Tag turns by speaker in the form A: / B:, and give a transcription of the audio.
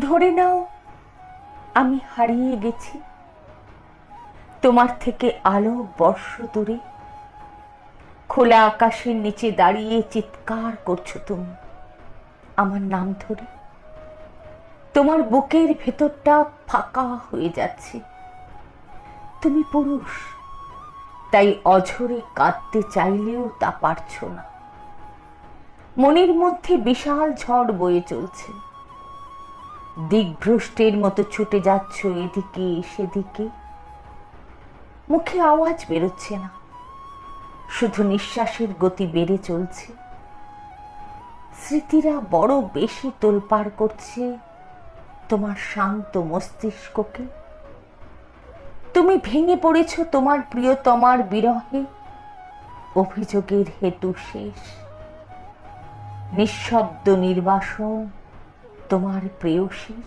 A: ধরে নাও, আমি হারিয়ে গেছি। তোমার থেকে আলো বর্ষ দূরে, খোলা আকাশের নিচে দাঁড়িয়ে চিৎকার করছ তুমি। আমার নাম ধরে, তোমার বুকের ভেতরটা ফাঁকা হয়ে যাচ্ছে। তুমি পুরুষ, তাই অঝরে কাঁদতে চাইলেও তা পারছ না। মনের মধ্যে বিশাল ঝড় বয়ে চলছে। দিগ্ভ্রষ্টের মতো ছুটে যাচ্ছ এদিকে, সেদিকে। মুখে আওয়াজ বেরোচ্ছে না। শুধু নিঃশ্বাসের গতি বেড়ে চলছে। স্মৃতিরা বড় বেশি তোলপাড় করছে তোমার শান্ত মস্তিষ্ককে। তুমি ভেঙে পড়েছ তোমার প্রিয়তমার বিরহে। অভিযোগের হেতু শেষ। নিঃশব্দ নির্বাসন তোমার প্রেয়সীর